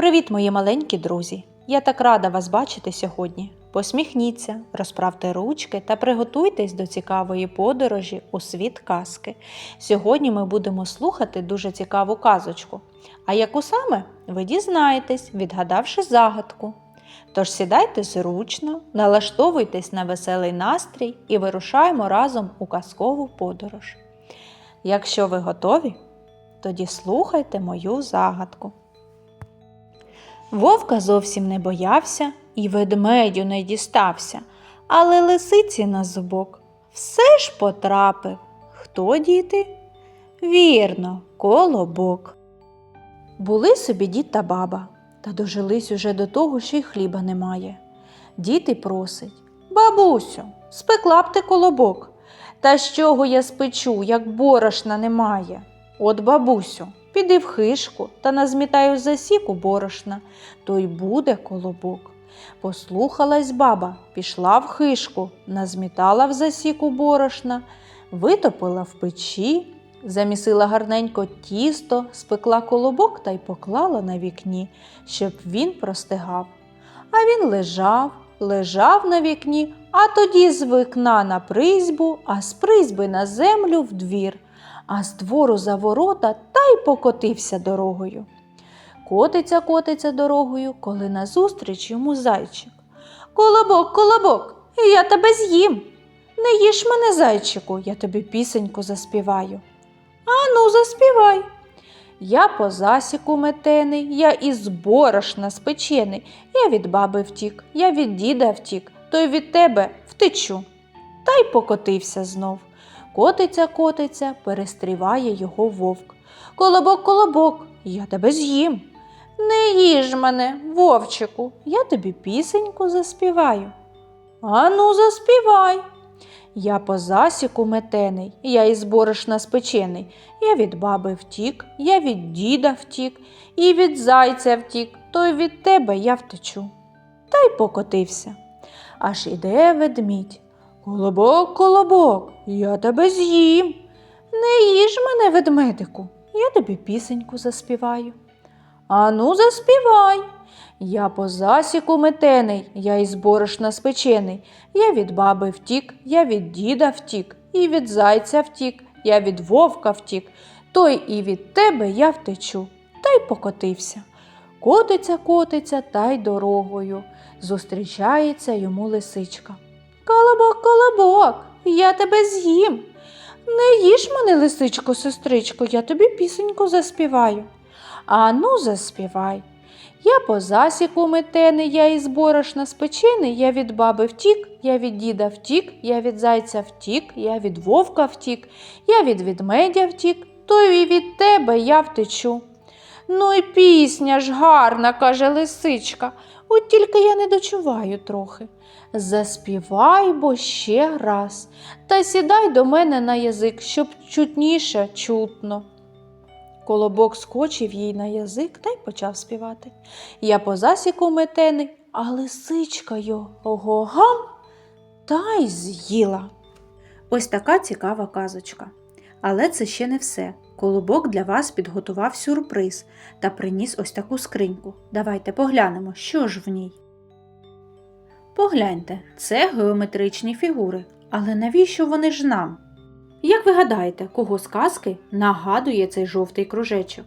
Привіт, мої маленькі друзі! Я так рада вас бачити сьогодні. Посміхніться, розправте ручки та приготуйтесь до цікавої подорожі у світ казки. Сьогодні ми будемо слухати дуже цікаву казочку. А яку саме ви дізнаєтесь, відгадавши загадку. Тож сідайте зручно, налаштовуйтесь на веселий настрій і вирушаємо разом у казкову подорож. Якщо ви готові, тоді слухайте мою загадку. Вовка зовсім не боявся і ведмедю не дістався, але лисиці на зубок все ж потрапив. Хто діти? Вірно, колобок. Були собі дід та баба, та дожились уже до того, що й хліба немає. Діти просить Бабусю, спекла б ти колобок. Та з чого я спечу, як борошна немає? От, бабусю, піди в хишку та назмітаю засіку борошна, то й буде колобок. Послухалась баба, пішла в хишку, назмітала в засіку борошна, витопила в печі, замісила гарненько тісто, спекла колобок та й поклала на вікні, щоб він простигав. А він лежав, лежав на вікні, а тоді з вікна на призьбу, а з призьби на землю в двір, а з двору за ворота та й покотився дорогою. Котиться, котиться дорогою, коли назустріч йому зайчик. Колобок, колобок, я тебе з'їм. Не їж мене, зайчику, я тобі пісеньку заспіваю. Ану, заспівай. Я по засіку метений, я із борошна спечений. Я від баби втік, я від діда втік, то й від тебе втечу. Та й покотився знов. Котиться, котиться, перестріває його вовк. Колобок, колобок, я тебе з'їм. Не їж мене, вовчику, я тобі пісеньку заспіваю. Ану, заспівай. Я по засіку метений, я із борошна спечений. Я від баби втік, я від діда втік, і від зайця втік, то й від тебе я втечу. Та й покотився. Аж іде ведмідь. Колобок, колобок, я тебе з'їм. Не їж мене, ведмедику, я тобі пісеньку заспіваю. Ану, заспівай. Я по засіку метений, я із борошна спечений. Я від баби втік, я від діда втік, і від зайця втік, я від вовка втік, то й і від тебе я втечу, та й покотився. Котиться, котиться та й дорогою. Зустрічається йому лисичка. Колобок, колобок, я тебе з'їм. Не їж мене, лисичко, сестричко, я тобі пісеньку заспіваю. Ану, заспівай. Я по засіку метений, я із борошна спечений, я від баби втік, я від діда втік, я від зайця втік, я від вовка втік, я від ведмедя втік, то й від тебе я втечу. Ну і пісня ж гарна, каже лисичка, от тільки я не дочуваю трохи. Заспівай бо ще раз, та сідай до мене на язик, щоб чутніше чутно. Колобок скочив їй на язик та й почав співати. Я по засіку метений, а лисичка його гам та й з'їла. Ось така цікава казочка. Але це ще не все. Колобок для вас підготував сюрприз та приніс ось таку скриньку. Давайте поглянемо, що ж в ній. Погляньте, це геометричні фігури. Але навіщо вони ж нам? Як ви гадаєте, кого з казки нагадує цей жовтий кружечок?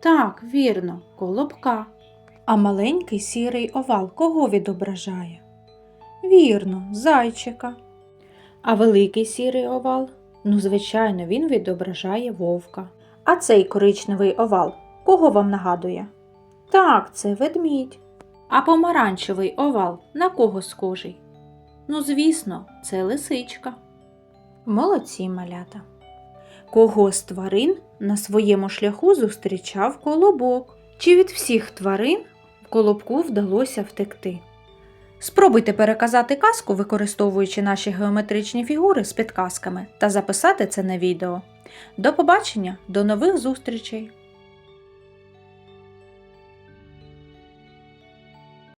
Так, вірно, колобка. А маленький сірий овал кого відображає? Вірно, зайчика. А великий сірий овал? Ну, звичайно, він відображає вовка. А цей коричневий овал кого вам нагадує? Так, це ведмідь. А помаранчевий овал на кого схожий? Ну, звісно, це лисичка. Молодці малята. Кого з тварин на своєму шляху зустрічав колобок? Чи від всіх тварин колобку вдалося втекти? Спробуйте переказати казку, використовуючи наші геометричні фігури з підказками, та записати це на відео. До побачення, до нових зустрічей!